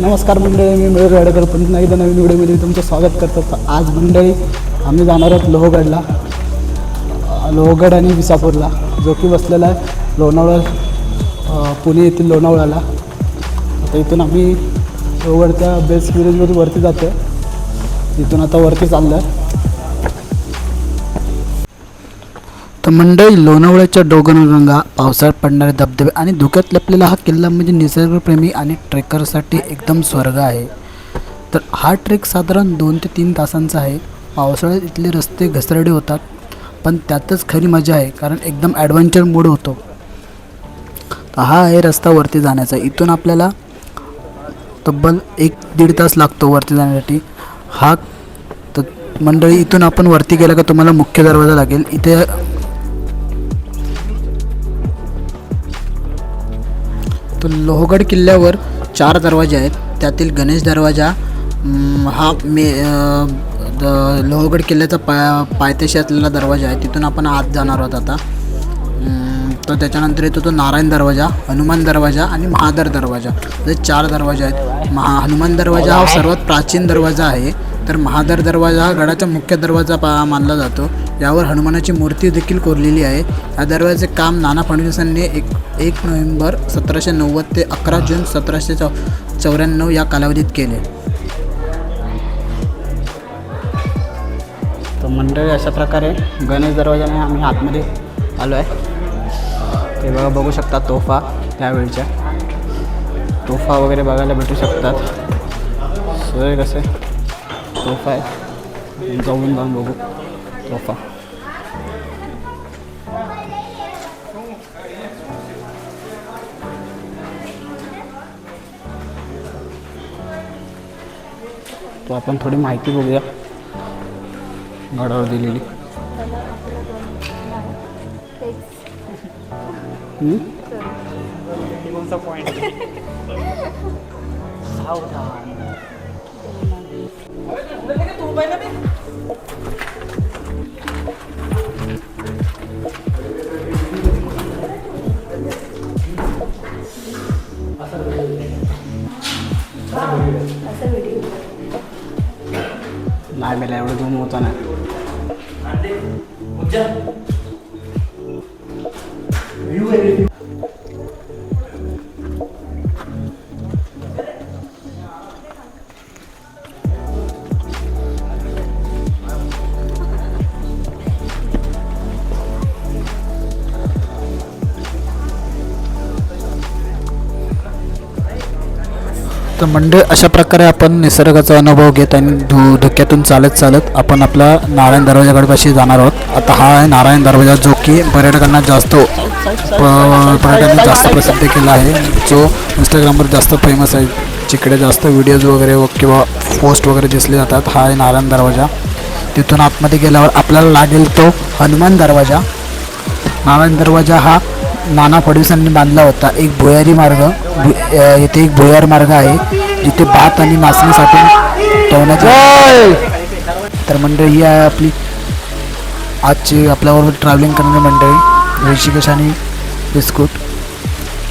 नमस्कार मंडळी मी मयूर राडेकर पण एकदा नवीन व्हिडिओमध्ये तुमचं स्वागत करतो. आज मंडळी आम्ही जाणार आहोत लोहगडला. लोहगड आणि विसापूरला. जो की बसलेला आहे लोणावळा पुणे येथील लोणावळ्याला आता इथून आम्ही लोहगडच्या बेस्ट विलेजमध्ये वरती जातो इथून आता वरती चाललं आहे मंडळी लोणावळ्याच्या डोंगरगंगा पावसाळ्यात पडणारे धबधबे आणि धुक्यात लपलेला हा किल्ला म्हणजे निसर्गप्रेमी आणि ट्रेकरसाठी एकदम स्वर्ग आहे. तर हा ट्रेक साधारण दोन ते तीन तासांचा आहे. पावसाळ्यात इथले रस्ते घसरडे होतात पण त्यातच खरी मजा आहे कारण एकदम ॲडव्हेंचर मूड होतो. तर हा आहे रस्ता वरती जाण्याचा. इथून आपल्याला तब्बल एक दीड तास लागतो वरती जाण्यासाठी. हा तर मंडळी इथून आपण वरती गेला का तुम्हाला मुख्य दरवाजा लागेल. इथे तर लोहगड किल्ल्यावर चार दरवाजे आहेत. त्यातील गणेश दरवाजा हा मे द- लोहगड किल्ल्याचा पाय पायथ्याशी असलेला दरवाजा आहे. तिथून आपण आत जाणार आहोत आता. तर त्याच्यानंतर येतो तो नारायण दरवाजा हनुमान दरवाजा आणि महादर दरवाजा. हे चार दरवाजे आहेत. महा हनुमान दरवाजा हा सर्वात प्राचीन दरवाजा आहे. तर महादर दरवाजा हा गडाचा मुख्य दरवाजा पा मानला जातो. यावर हनुमानाची मूर्ती देखील कोरलेली आहे. या दरवाजाचे काम नाना फडणवीसांनी एक एक नोव्हेंबर सतराशे नव्वद ते अकरा जून सतराशे चौ चौऱ्याण्णव या कालावधीत केले. तर मंडळी अशा प्रकारे गणेश दरवाजाने आम्ही आतमध्ये आलो आहे. ते बघा बघू शकता तोफा त्यावेळच्या. तोफा वगैरे बघायला भेटू शकतात. सोय कसे? तोफा आहे. जाऊन जाऊन बघू. तोफा. तो आपण थोडी माहिती बघूया. गडावर दिलेली. हम्म? तर म्हणजे अशा प्रकारे आपण निसर्गाचा अनुभव घेत आणि धु धुक्यातून चालत चालत आपण आपला नारायण दरवाजाकडपाशी जाणार आहोत. आता हा आहे नारायण दरवाजा जो की पर्यटकांना जास्त पर्यटकांनी जास्त प्रसिद्ध केला आहे. जो इंस्टाग्रामवर जास्त फेमस आहे. जिकडे जास्त व्हिडिओज वगैरे व किंवा पोस्ट वगैरे दिसले जातात हा आहे नारायण दरवाजा. तिथून आतमध्ये गेल्यावर आपल्याला लागेल तो हनुमान दरवाजा. नारायण दरवाजा हा नाना फडणवीसांनी बांधला होता. एक भुयारी मार्ग येथे एक भुयार मार्ग आहे जिथे भात आणि मासळी साठवून ठेवण्यात तर मंडळी ही आहे आपली आजची आपल्याबरोबर ट्रॅव्हलिंग करणारी मंडळी ऋषिकेश आणि बिस्कुट.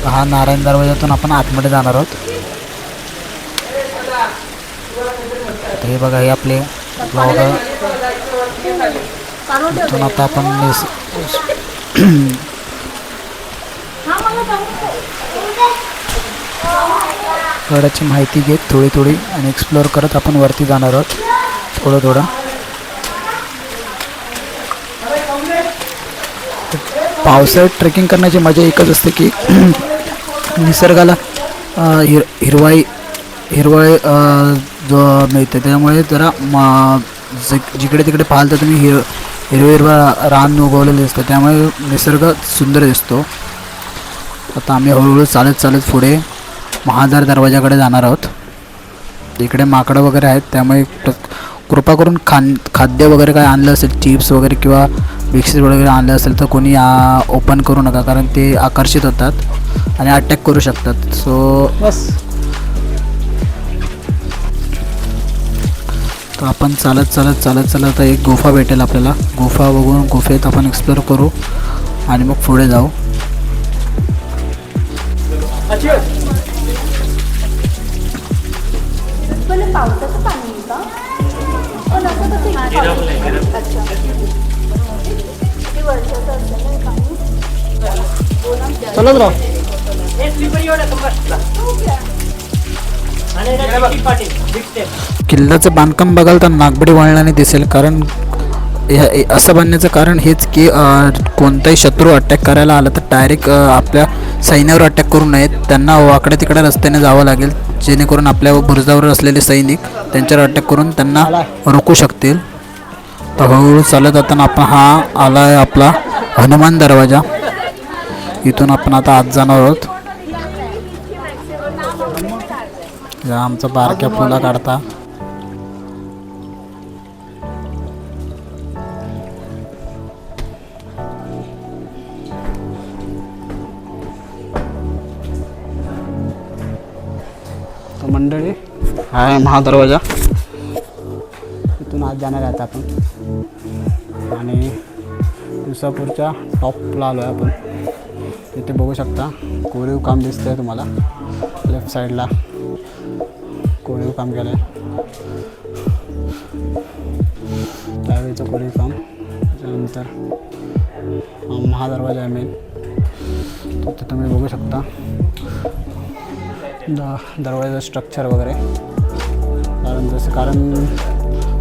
हा नारायण दरवाजातून आपण आतमध्ये जाणार आहोत. तर हे बघा हे आपले इथून आता आपण गडाची माहिती घेत थोडी थोडी आणि एक्सप्लोअर करत आपण वरती जाणार आहोत. थोडं थोडं. पावसाळ्यात ट्रेकिंग करण्याची मजा एकच असते की निसर्गाला हिर हिरवाई हिरवाई जो मिळते. त्यामुळे जरा म जिकडे तिकडे पाहाल तर तुम्ही हिर हिरवं हिरवा रान उगवलेले असतं त्यामुळे निसर्ग सुंदर दिसतो. आता आम्ही हळूहळू चालत चालत पुढे महादार दरवाजाकडे जाणार आहोत. इकडे माकडं वगैरे आहेत त्यामुळे कृपा करून खान खाद्य वगैरे काय आणलं असेल चिप्स वगैरे किंवा बिस्किट वगैरे आणलं असेल तर कोणी ओपन करू नका कारण ते आकर्षित होतात आणि अटॅक करू शकतात. सो बस. तर आपण चालत चालत चालत चालत आता एक गुफा भेटेल आपल्याला. गुफा बघून गुफेत आपण एक्सप्लोअर करू आणि मग पुढे जाऊ. पण पावसाचं पाणी आहे का? अच्छा. वर्षाचं ना हे पाणी चलत राह किल्ल्याचं बांधकाम बघाल तर नागबडी वळणाने दिसेल कारण असं बनण्याचं कारण हेच की कोणताही शत्रू अटॅक करायला आला तर डायरेक्ट आपल्या सैन्यावर अटॅक करू नयेत. त्यांना वाकडे तिकडे रस्त्याने जावं लागेल जेणेकरून आपल्या बुरुजावर असलेले सैनिक त्यांच्यावर अटॅक करून त्यांना रोखू शकतील. तर हळूहळू चालत जाताना आपण हा आला आहे आपला हनुमान दरवाजा. इथून आपण आता आत जाणार आहोत. आमचा बारक्या फुला काढता. तर मंडळी हा आहे महादरवाजा. इथून आज जाणार आहेत आपण. आणि दिवसापूरच्या टॉपला आलो आहे आपण. तिथे बघू शकता. कोरीव काम दिसतं आहे तुम्हाला लेफ्ट साईडला कोरीव काम केलं आहे त्यावेळीचं कोरीव काम. त्यानंतर महादरवाजा आहे मेन तिथे तुम्ही बघू शकता. दरवाजाचं स्ट्रक्चर वगैरे. कारण जसं कारण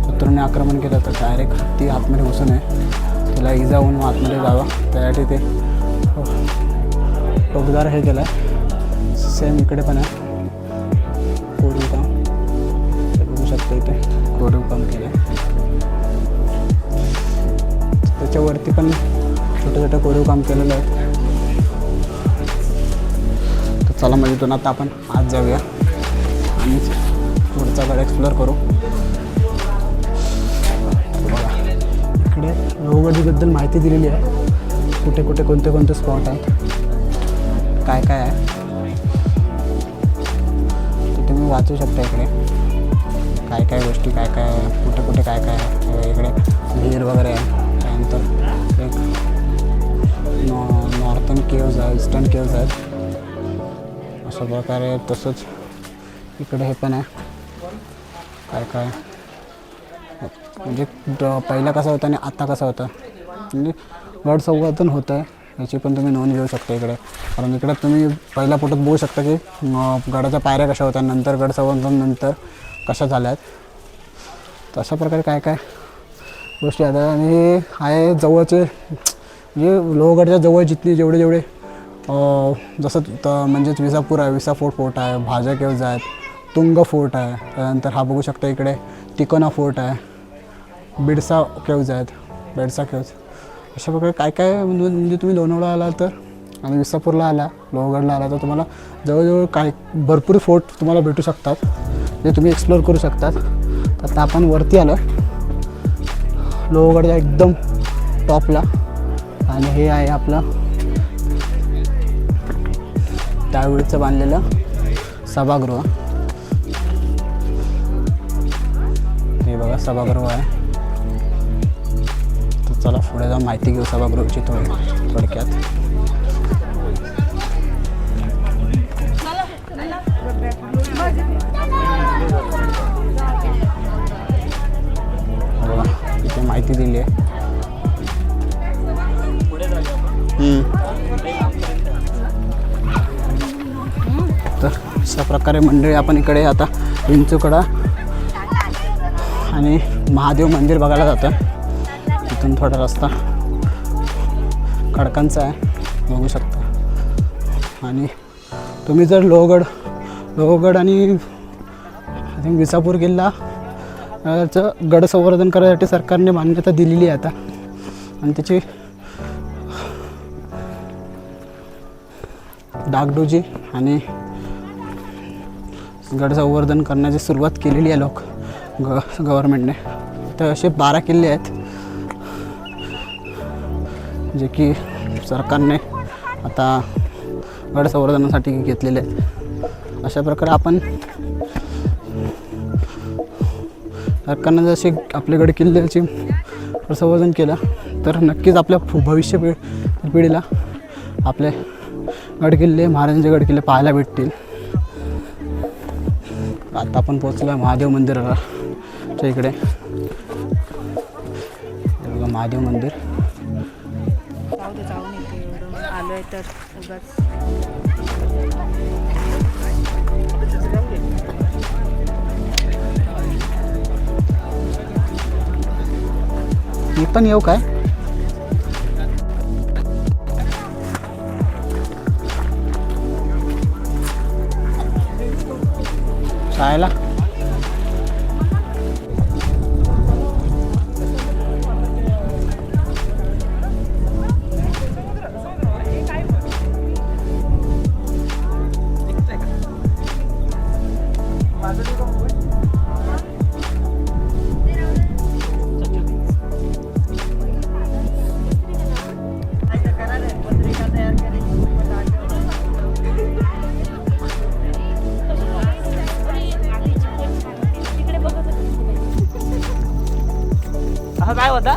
शत्रूने आक्रमण केलं तर डायरेक्ट ती आतमध्ये घुसून आहे. तिला इजा होऊन मग आतमध्ये जावं. त्यासाठी ते हो, टोकदार हे केलं आहे सेम इकडे पण आहे. कोरीव काम. बघू शकतो इथे कोरीव काम केलं आहे त्याच्यावरती पण छोटं छोटं कोरीव काम केलेलं आहे. चला मग इथून आता आपण आज जाऊया. आणि पुढचा गड एक्सप्लोअर करू. बघा इकडे लोहगडीबद्दल माहिती दिलेली आहे. कुठे कुठे कोणते कोणते स्पॉट आहेत. काय काय आहे. ते तुम्ही वाचू शकता इकडे. काय काय गोष्टी काय काय कुठे कुठे काय काय आहे. इकडे विहीर वगैरे आहे. त्यानंतर एक नॉ नॉर्थन केव्ज आहे ईस्टर्न केव्ज आहेत. अशा प्रकारे तसंच. इकडे हे पण आहे. काय काय? म्हणजे पहिला कसा होता आणि आत्ता कसा होतं? म्हणजे गड संवर्धन होतं आहे याची पण तुम्ही नोंद घेऊ शकता इकडे. कारण इकडे तुम्ही पहिल्या फोटोत बघू शकता की गडाच्या पायऱ्या कशा होत्या नंतर गडसंवर्धन नंतर कशा झाल्या आहेत तर अशा प्रकारे काय काय गोष्टी आता आणि आहे जवळचे म्हणजे लोहगडच्या जवळ जितली जेवढे जेवढे जसं तर म्हणजेच विसापूर आहे विसा फोर्ट फोर्ट आहे भाजा केव्ज आहेत तुंग फोर्ट आहे त्यानंतर हा बघू शकता इकडे तिकोना फोर्ट आहे बिडसा केव्ज आहेत बेडसा केव्ज. अशा प्रकारे काय काय म्हणजे म्हणजे तुम्ही लोणावळा आला तर आणि विसापूरला आला लोहगडला आला तर तुम्हाला जवळजवळ काय भरपूर फोर्ट तुम्हाला भेटू शकतात जे तुम्ही एक्सप्लोअर करू शकतात. तर आता आपण वरती आलो. लोहगडच्या एकदम टॉपला आणि हे आहे आपलं त्यावेळीचं बांधलेलं सभागृह. हे बघा सभागृह आहे. तर चला पुढे जाऊन माहिती घेऊ सभागृहाची थोडी थोडक्यात. माहिती दिली आहे. प्रकारे मंडळी आपण इकडे आता विंचुकडा आणि महादेव मंदिर बघायला जातो तिथून थोडा रस्ता खडकांचा आहे बघू शकता. आणि तुम्ही जर लोहगड लोहगड आणि आय थिंक विसापूर किल्ला चं गड संवर्धन करण्यासाठी सरकारने मान्यता दिलेली आहे आता. आणि त्याची डागडोजी आणि गड संवर्धन करण्याची सुरुवात केलेली आहे लोक ग गव्हर्मेंटने तर असे बारा किल्ले आहेत जे की सरकारने आता गड संवर्धनासाठी घेतलेले आहेत. अशा प्रकारे आपण सरकारनं जसे आपले गड किल्ल्याची संवर्धन केलं तर नक्कीच आपल्या भविष्य पि पिढीला आपले गडकिल्ले महाराजांचे गडकिल्ले पाहायला भेटतील. आता आपण पोचलो महादेव मंदिराला. इकडे. बघा महादेव मंदिर. जाऊन येते तर उगाच. मी पण येऊ काय? 来了。असं काय होता?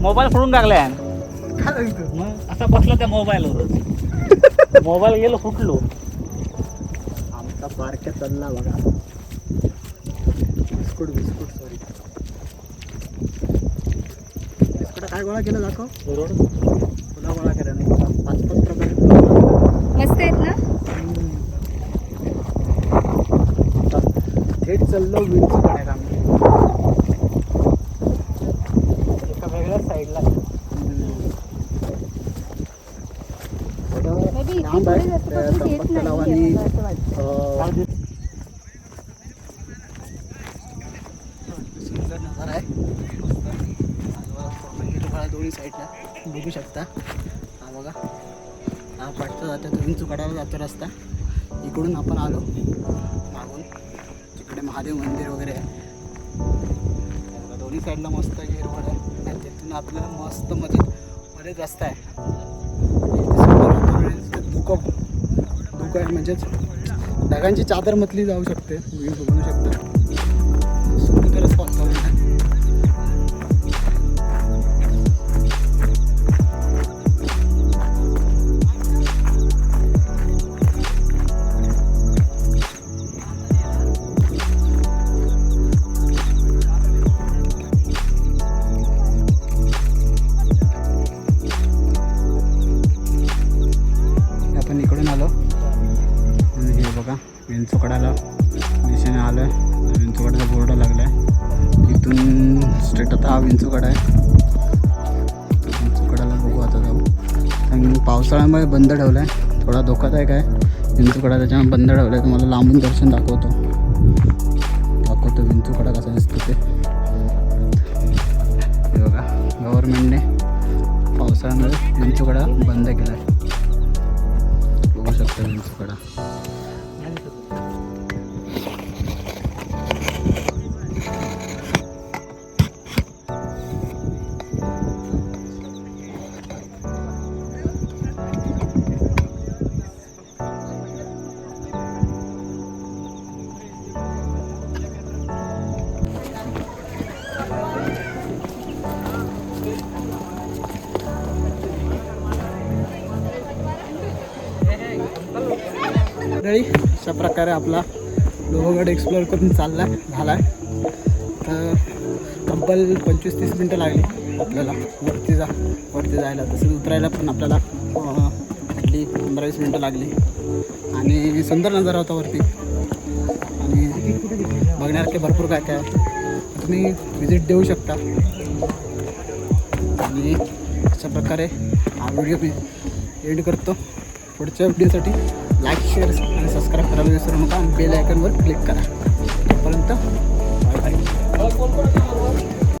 मोबाईल फोडून टाकलाय मग असा बसला त्या मोबाईलवर मोबाईल गेलो फुटलो. आमचा बारक्या चालला बघा. बिस्कुट बिस्कुट सॉरी बिस्कुट काय गोळा केलं दाखव? रोड पुन्हा गोळा केला नाही. पाच पाच प्रकारे. मस्त आहेत ना? थेट चाललो विंचू काढायला आम्ही. महादेव मंदिर वगैरे आहे. दोन्ही साईडला मस्त हिरवळ आहे. आणि तिथून आपल्याला मस्त मध्ये मध्ये रस्ता आहे. धुकं धुकं आहे म्हणजेच ढगांची चादर मधली जाऊ शकते. बघू शकते. पावसाळ्यामुळे बंद ठेवला आहे थोडा धोकादायक आहे विंचोकडा त्याच्यामुळे बंद ठेवला आहे तुम्हाला लांबून दर्शन दाखवतो. दाखवतो विंचूकडा कसा दिसतो ते. बघा गव्हर्नमेंटने पावसाळ्यामध्ये विंचूकडा बंद केला आहे बघू शकता विंचूकडा अशा प्रकारे आपला लोहगड एक्सप्लोअर करून चालला झाला आहे तर तब्बल पंचवीस तीस मिनटं लागली आपल्याला. वरती जा वरती जायला. तसंच उतरायला पण आपल्याला हल्ली पंधरा वीस मिनटं लागली. आणि सुंदर नजारा होता वरती. आणि बघण्यासारखे भरपूर काय काय. आहे. तुम्ही व्हिजिट देऊ शकता. आणि अशा प्रकारे हा व्हिडिओ मी एड करतो. पुढच्या व्हिडिओसाठी लाईक शेअर आणि सबस्क्राईब करायला विसरू नका आणि बेल आयकनवर क्लिक करा. तोपर्यंत बाय बाय